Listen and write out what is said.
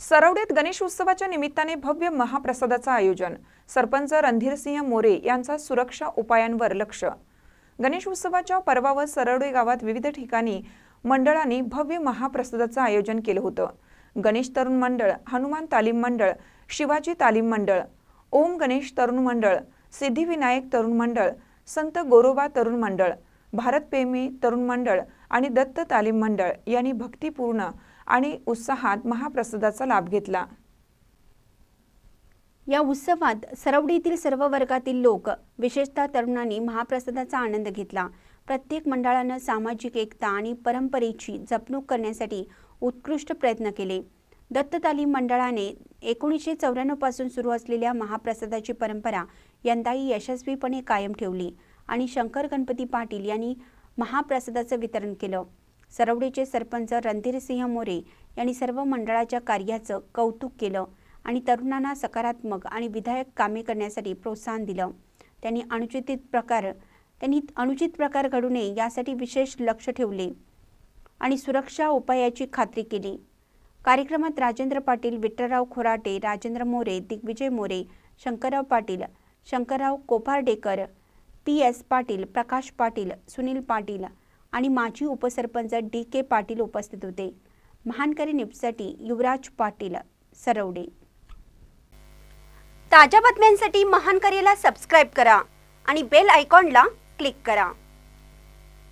सरवडेत गणेश उत्सवाच्या निमित्ताने भव्य महाप्रसादाचं आयोजन. सरपंच रणधीरसिंह मोरे यांचा सुरक्षा उपायांवर लक्ष. गणेश उत्सवाच्या पर्वावर सरवडे गावात विविध ठिकाणी मंडळांनी भव्य महाप्रसादाचं आयोजन केलं होतं. गणेश तरुण मंडळ हनुमान तालीम मंडळ शिवाजी तालीम मंडळ ओम गणेश तरुण मंडळ सिद्धिविनायक तरुण मंडळ संत गोरोबा तरुण मंडळ भारतप्रेमी तरुण मंडळ आणि दत्त तालीम मंडळ यांनी भक्तिपूर्ण आणि उत्साहात महाप्रसादाचा लाभ घेतला. या उत्सवात सरवडीतील सर्व वर्गातील लोक विशेषतः तरुणांनी महाप्रसादाचा आनंद घेतला. प्रत्येक मंडळानं सामाजिक एकता आणि परंपरेची जपणूक करण्यासाठी उत्कृष्ट प्रयत्न केले. दत्त तालीम मंडळाने एकोणीसशे चौऱ्याण्णवपासून सुरू असलेल्या महाप्रसादाची परंपरा यंदाही यशस्वीपणे कायम ठेवली आणि शंकर गणपती पाटील यांनी महाप्रसादाचं वितरण केलं. सरवडीचे सरपंच रणधीरसिंह मोरे यांनी सर्व मंडळाच्या कार्याचं कौतुक केलं आणि तरुणांना सकारात्मक आणि विधायक कामे करण्यासाठी प्रोत्साहन दिलं. त्यांनी अनुचित प्रकार त्यांनी अनुचित प्रकार घडू नये यासाठी विशेष लक्ष ठेवले आणि सुरक्षा उपायाची खात्री केली. कार्यक्रमात राजेंद्र पाटील विठ्ठलराव खोराटे राजेंद्र मोरे दिग्विजय मोरे शंकरराव पाटील शंकरराव कोपारडेकर पी एस पाटील प्रकाश पाटील सुनील पाटील आणि माजी उपसरपंच डी के पाटील उपस्थित होते. महानकरी न्यूजसाठी युवराज पाटील सरवडे. ताज्या बातम्यांसाठी महानकरीला सबस्क्राईब करा आणि बेल आयकॉनला क्लिक करा.